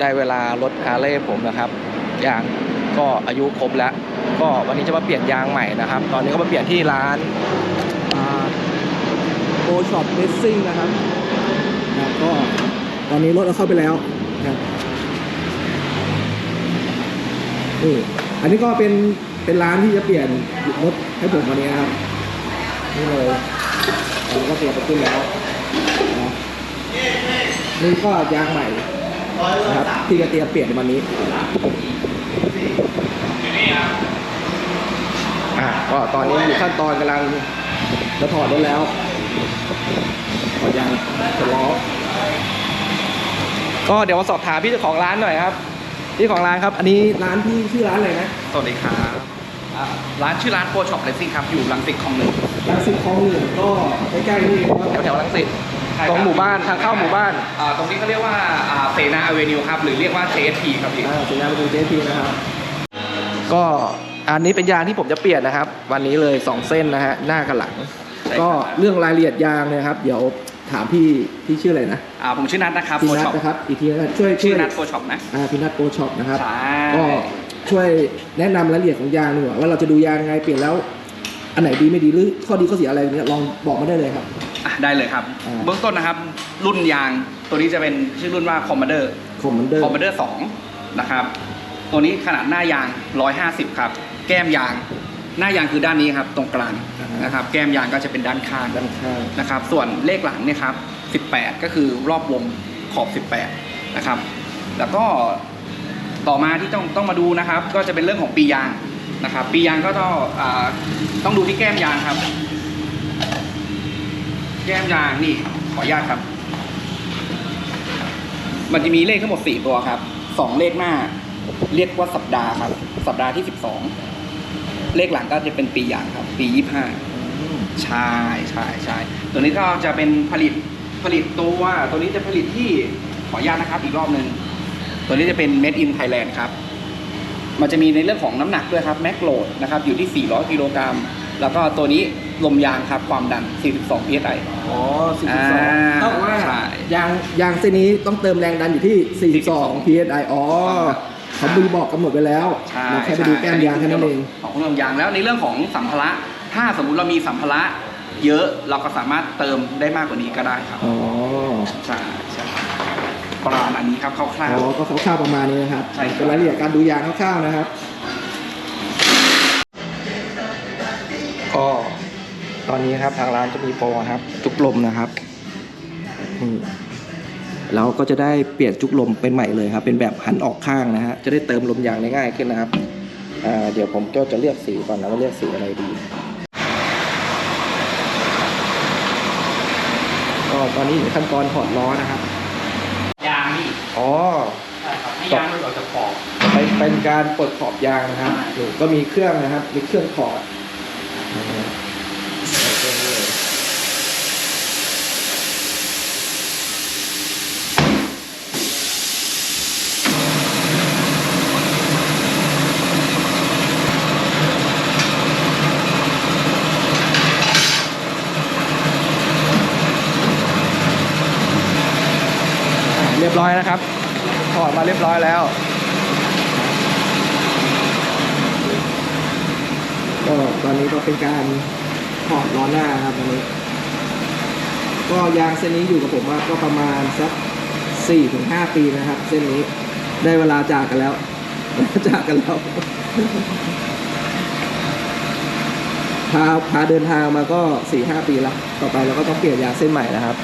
ได้เวลารถฮาร์เลย์ผมนะครับยางก็อายุครบแล้ว ก็วันนี้จะมาเปลี่ยนยางใหม่นะครับ ตอนนี้ก็มาเปลี่ยนที่ร้านโอช็อปเลสซิ่งนะครับนะก็ตอนนี้รถเอาเข้าไปแล้วนะครับอันนี้ก็เป็นเป็นร้านที่จะเปลี่ยนรถให้ผมวันนี้นะครับนี่เลยอันนี้ก็เตรียมไปขึ้นแล้วนี่ก็ยางใหม่ นะครับที่จะเตรียมเปลี่ยนในวันนี้อะก็ตอนนี้อยู่ขั้นตอนกำลังจะถอดรถแล้วถอดยางถอดล้อก็เดี๋ยวมาสอบถามพี่เจ้าของร้านหน่อยครับพี่ของร้านครับ อันนี้ร้านที่ชื่อร้านอะไรนะสวัสดีครับอ่าร้านชื่อร้านโปรช็อปเลสซิ่งครับอยู่ลังสิตคลองหนึ่งรังสิตคลองหนึ่งก็ใกล้ๆนี่เองว่าแถวๆรังสิตใช่ครับ ตรงหมู่บ้านทางเข้าหมู่บ้านอ่าตรงนี้เขาเรียกว่าอ่าเซนาอเวนิวครับหรือเรียกว่า JSP ครับพี่ อ่าสัญญาณประตูเจพีนะครับ ก็อันนี้เป็นยางที่ผมจะเปลี่ยนนะครับ วันนี้เลย2เส้นนะฮะหน้ากับหลังก็เรื่องรายละเอียดยางเนยครับ เดี๋ยวถามพี่พี่ชื่ออะไรนะอ่าผมชื่อนัทนะครับพี่โปรนัทช็อปนะครับอีกทีนะครับช่วยช่ชื่วอยนัทโปรช็อปนะอ่าพี่นัทโปรช็อปนะครับ ใช่ก็ช่วยแนะนำรายละเอียดของยางดีกว่าว่าเราจะดูยางไงเปลี่ยนแล้ว อันไหนดีไม่ดีหรือข้อดีข้อเสียอะไรเนี่ยลองบอกมาได้เลยครับ อะได้เลยครับ อ่า เบื้องต้นนะครับ รุ่นยางตัวนี้จะเป็นชื่อรุ่นว่า Commander คอมมานเดอร์ Commander 2นะครับ ตัวนี้ขนาดหน้ายาง 150 ครับ แก้มยาง หน้ายางคือด้านนี้ครับ ตรงกลางนะครับ แก้มยางก็จะเป็นด้านข้างด้านข้าง นะครับ ส่วนเลขหลังเนี่ยครับ 18 ก็คือรอบวงขอบ 18 นะครับ แล้วก็ต่อมาที่ต้องต้องมาดูนะครับ ก็จะเป็นเรื่องของปียางนะครับ ปียางก็ต้องอาต้องดูที่แก้มยางครับ แก้มยางนี่ขออนุญาตครับ มันจะมีเลขทั้งหมด4ตัวครับ2เลขหน้า เรียกว่าสัปดาห์ครับ สัปดาห์ที่12เลขหลังก็จะเป็นปียางครับ ปี25ใช่ใช่ใช่ตัวนี้ก็จะเป็นผลิตผลิตตัวตัวนี้จะผลิตที่ขออนุญาตนะครับอีกรอบหนึ่งตัวนี้จะเป็น made in Thailand ครับ มันจะมีในเรื่องของน้ำหนักด้วยครับแม็กโหลดนะครับอยู่ที่ 400 กิโลกรัม แล้วก็ตัวนี้ ลมยางครับความดัน 42 psi อ๋ออ่า42เท่ากับว่าใช่ ยางยางเส้นนี้ต้องเติมแรงดันอยู่ที่ 42 psi อ๋อเขามีบอกกำหนดไว้แล้วใช่เราแค่ไปดูแก้มยางแค่นั้นเอง ของลมยางแล้วในเรื่องของสัมภาระ ถ้าสมมุติเรามีสัมภาระเยอะเราก็สามารถเติมได้มากกว่านี้ก็ได้ครับอ๋อใช่ใช่ประมาณอันนี้ครับคร่าว อ๋อก็คร่าวๆประมาณนี้นะครับใช่ครับ เป็นรายละเอียดการดูยางคร่าวๆนะครับ ก็ ตอนนี้ครับทางร้านจะมีโปรครับจุกลมนะครับนี่เราก็จะได้เปลี่ยนจุกลมเป็นใหม่เลยครับ เป็นแบบหันออกข้างนะฮะจะได้เติมลมยางได้ง่ายขึ้นนะครับอ่าเดี๋ยวผมก็จะเลือกสีก่อนนะว่าเลือกสีอะไรดีก็ตอนนี้อยู่ในขั้นตอนถอดล้อนะครับๆยางนี่อ๋อใช่ครับให้ยางมันออกจากขอบเป็นเป็นการปลดขอบยางนะครับใช่นี่ก็มีเครื่องนะครับ มีเครื่องถอดนะฮะเอาเครื่องนี้เลยอะเรี ยบร้อยนะครับถอดมาเรียบร้อยแล้วก็ตอนนี้ก็เป็นการถอดล้อหน้าครับตอนนี้ ก็ยางเส้นนี้อยู่กับผมมาก็ประมาณสักสี่ถึงห้าปีนะครับ เส้นนี้ได้เวลาจากกันแล้วจากกันแล้วพาพาเดินทางมาก็สี่ห้าปีแล้ว ต่อไปเราก็ต้องเปลี่ยนยางเส้นใหม่นะครับ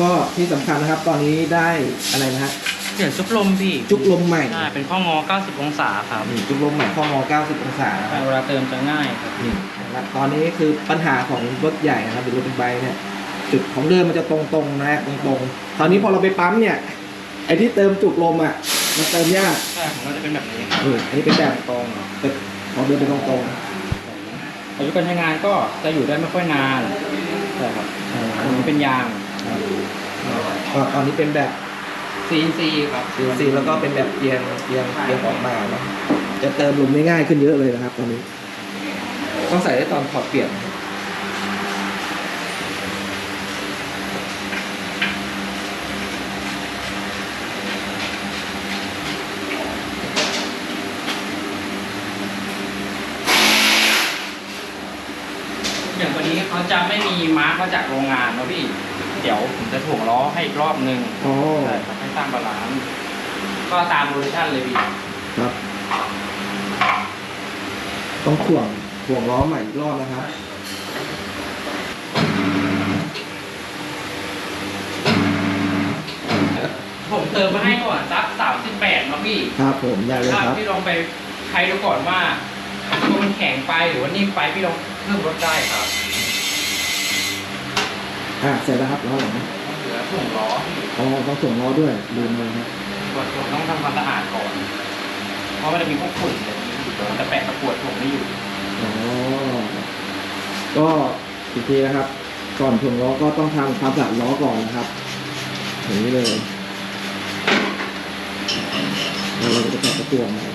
ก็ที่สำคัญนะครับ ตอนนี้ได้อะไรนะฮะเปลี่ยนจุกลมพี่จุกลมใหม่ใช่เป็นข้องอ 90 องศาครับนี่จุกลมใหม่ข้องอ 90 องศานะครับ เวลาเติมจะง่ายครับ นี่นะครับตอนนี้คือปัญหาของรถใหญ่นะครับหรือรถบิ๊กไบค์เนี่ยจุดของเดิมมันจะตรงๆนะฮะตรงๆตอนนี้พอเราไปปั๊มเนี่ยไอ้ที่เติมจุกลมอะมันเติมยากใช่ของเราจะเป็นแบบนี้ครับนี่อันนี้เป็นแบบตรงเป็นของเดิมเป็นตรงอายุการใช้งานก็จะอยู่ได้ไม่ค่อยนานใช่ครับๆอ่าอันนี้เป็นยาง ก็ตอนนี้เป็นแบบ CNC ครับ CNC แล้วก็เป็นแบบเอียงเอียงเอียงออกมาเนาะจะเติมลมได้ง่ายขึ้นเยอะเลยนะครับตอนนี้ ต้องใส่ได้ตอนถอดเปลี่ยน เขาจะไม่มีมาร์กมาจากโรงงานเนาะพี่ เดี๋ยวผมจะถ่วงล้อให้อีกรอบนึงอ๋อใช่ครับให้สร้างบาลานซ์ก็ตามโพซิชั่นเลยพี่ครับ ต้องถ่วงถ่วงล้อใหม่อีกรอบนะครับ ผมเติมมาให้ก่อนสักสามสิบแปดเนาะพี่ครับผมได้เลยถ้าครับ พี่ลองไปใช้ดูก่อนว่าตัวมันแข็งไปหรือว่านิ่มไปพี่ลองเพิ่มลดได้ครับ อ่าเสร็จแล้วครับล้อหลังเหลือถ่วงล้อพี่อ๋อต้องถ่วงล้อด้วยลืมเลยครับตรวจถ่วงต้องทำความสะอาดก่อน เพราะมันจะมีพวกฝุ่นอะไรอย่างนี้มันจะแปะตะกรวดถ่วงไม่อยู่อ๋อก็อีกทีนะครับ ก่อนถ่วงล้อก็ต้องทำความสะอาดล้อก่อนนะครับอย่างนี้เลยแล้วเราก็จะแปะตะกั่วใหม่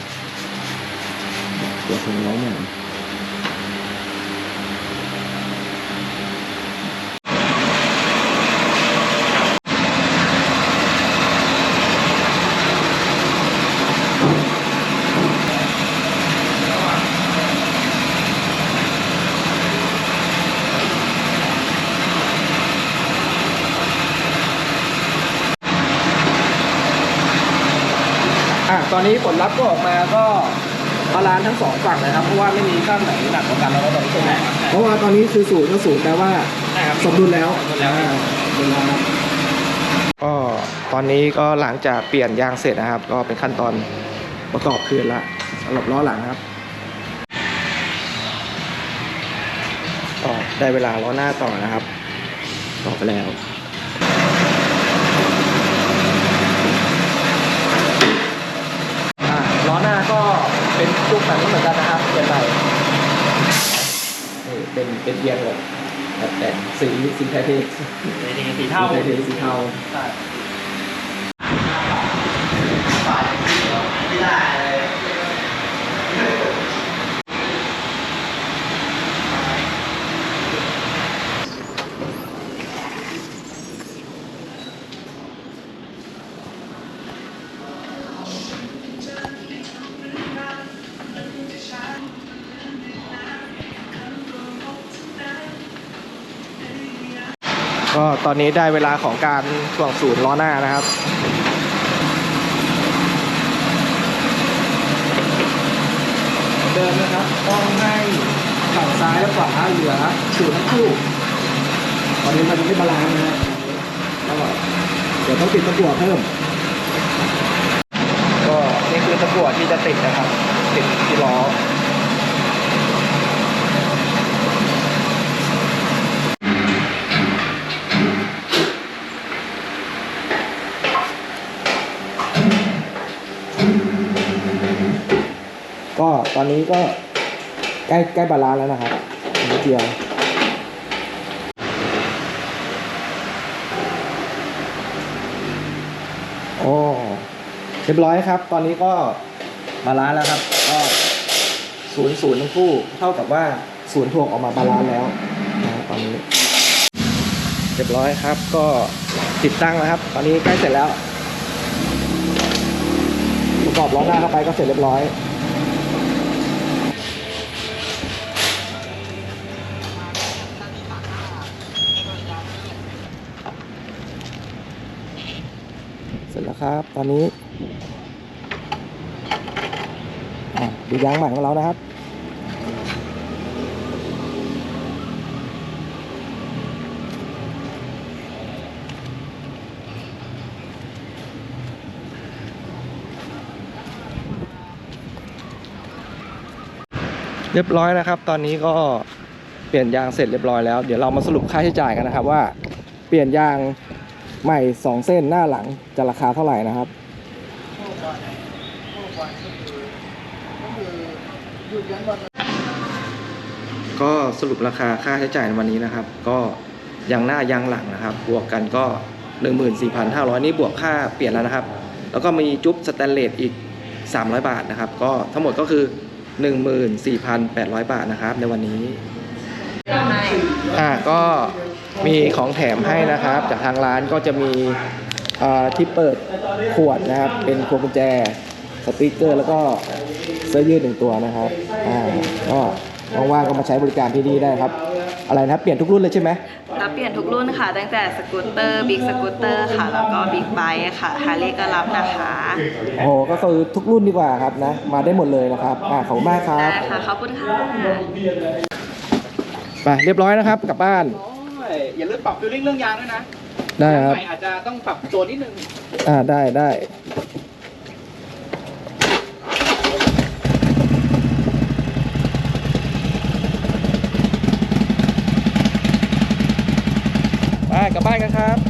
ตัวถ่วงล้อใหม่ อะตอนนี้ผลลัพธ์ก็ออกมาก็บาลานซ์ทั้งสองฝั่งนะครับ เพราะว่าไม่มีข้างไหนหนักกว่ากันแล้วตอนนี้ใช่ไหมเพราะว่าตอนนี้คือศูนย์ก็ศูนย์แปลว่าใช่ครับ สมดุลแล้วสมดุลแล้ว อ่าสมดุลแล้วครับ ก็ตอนนี้ก็หลังจากเปลี่ยนยางเสร็จนะครับ ก็เป็นขั้นตอนประกอบคืนละสำหรับล้อหลังครับก็ได้เวลาล้อหน้าต่อนะครับ ต่อไปแล้ว อ่า ล้อหน้าก็เป็นยุคแบบนี้เหมือนกันนะครับเปลี่ยนใหม่นี่เป็นเป็นเอียงแบบแบบแต่งสีสีไทยเทสีสีเท่าสีไทยเทสีเทาใช่ ก็ตอนนี้ได้เวลาของการถ่วงศูนย์ล้อหน้านะครับเดิมนะครับต้องให้ฝั่งซ้ายและขวาเหลือศูนย์ทั้งคู่ตอนนี้มันไม่บาลานซ์นะครับก็เดี๋ยวต้องติดตะกั่วเพิ่ม ก็นี่คือตะกั่วที่จะติดนะครับ ติดที่ล้อ ก็ตอนนี้ก็ใกล้ใกล้บาลานแล้วนะครับนิดเดียวโอ้เรียบร้อยครับ ตอนนี้ก็บาลานแล้วครับ ก็ศูนย์ศูนย์ทั้งคู่เท่ากับว่าศูนย์ถ่วงออกมาบาลานแล้วนะครับตอนนี้เรียบร้อยครับ ก็ติดตั้งแล้วครับ ตอนนี้ใกล้เสร็จแล้วประกอบล้อหน้าเข้าไปก็เสร็จเรียบร้อย ครับ ตอนนี้ดูยางใหม่ของเรานะครับเรียบร้อยนะครับ ตอนนี้ก็เปลี่ยนยางเสร็จเรียบร้อยแล้ว เดี๋ยวเรามาสรุปค่าใช้จ่ายกันนะครับว่า เปลี่ยนยาง ใหม่2เส้นหน้าหลังจะราคาเท่าไหร่นะครับก็สรุปราคาค่าใช้จ่ายในวันนี้นะครับ ก็ยางหน้ายางหลังนะครับ บวกกันก็ 14,500 นี่บวกค่าเปลี่ยนแล้วนะครับ แล้วก็มีจุ๊บสแตนเลสอีก 300 บาทนะครับ ก็ทั้งหมดก็คือ 14,800 บาทนะครับในวันนี้อ่าก็ มีของแถมให้นะครับ จากทางร้านก็จะมีอ่าที่เปิดขวดนะครับ เป็นพวงกุญแจสติกเกอร์ แล้วก็เสื้อยืดหนึ่งตัวนะครับอ่าก็ว่างๆก็มาใช้บริการที่นี่ได้ครับ อะไรนะเปลี่ยนทุกรุ่นเลยใช่ไหมรับเปลี่ยนทุกรุ่นค่ะ ตั้งแต่สกูตเตอร์บิ๊กสกูตเตอร์ค่ะ แล้วก็บิ๊กไบค์ค่ะฮาร์เลย์ก็รับนะคะโอ้โหก็คือทุกรุ่นดีกว่าครับนะ มาได้หมดเลยนะครับอ่าขอบคุณมากครัได้บค่ะขอบคุณค่ะไปเรียบร้อยนะครับกลับบ้านโอ้ย อย่าลืมปรับฟิลลิ่งเรื่องยางด้วยนะได้ครับ ใหม่อาจจะต้องปรับตัวนิดนึงอ่าได้ได้ไปกลับบ้านกันครับ